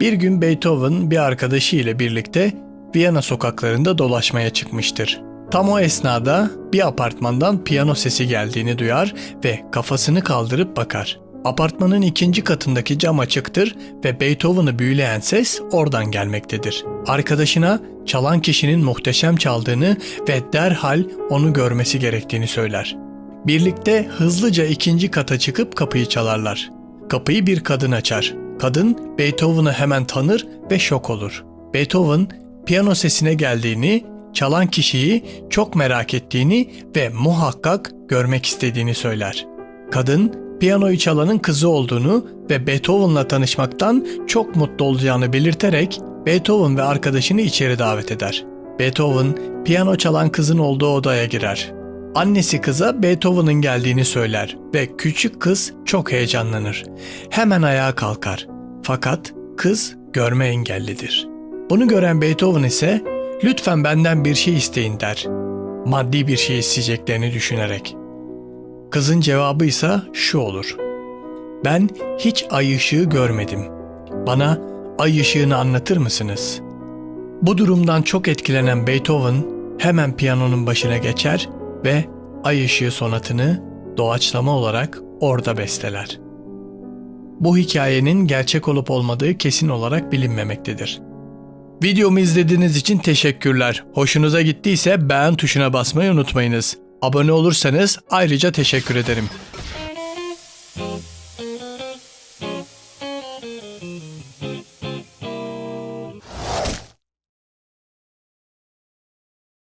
Bir gün Beethoven bir arkadaşı ile birlikte Viyana sokaklarında dolaşmaya çıkmıştır. Tam o esnada bir apartmandan piyano sesi geldiğini duyar ve kafasını kaldırıp bakar. Apartmanın ikinci katındaki cam açıktır ve Beethoven'ı büyüleyen ses oradan gelmektedir. Arkadaşına çalan kişinin muhteşem çaldığını ve derhal onu görmesi gerektiğini söyler. Birlikte hızlıca ikinci kata çıkıp kapıyı çalarlar. Kapıyı bir kadın açar. Kadın Beethoven'ı hemen tanır ve şok olur. Beethoven piyano sesine geldiğini, çalan kişiyi çok merak ettiğini ve muhakkak görmek istediğini söyler. Kadın piyanoyu çalanın kızı olduğunu ve Beethoven'la tanışmaktan çok mutlu olacağını belirterek Beethoven ve arkadaşını içeri davet eder. Beethoven piyano çalan kızın olduğu odaya girer. Annesi kıza Beethoven'ın geldiğini söyler ve küçük kız çok heyecanlanır. Hemen ayağa kalkar. Fakat kız görme engellidir. Bunu gören Beethoven ise lütfen benden bir şey isteyin der. Maddi bir şey isteyeceklerini düşünerek. Kızın cevabı ise şu olur. Ben hiç ay ışığı görmedim. Bana ay ışığını anlatır mısınız? Bu durumdan çok etkilenen Beethoven hemen piyanonun başına geçer ve Ay Işığı sonatını doğaçlama olarak orada besteler. Bu hikayenin gerçek olup olmadığı kesin olarak bilinmemektedir. Videomu izlediğiniz için teşekkürler. Hoşunuza gittiyse beğen tuşuna basmayı unutmayınız. Abone olursanız ayrıca teşekkür ederim.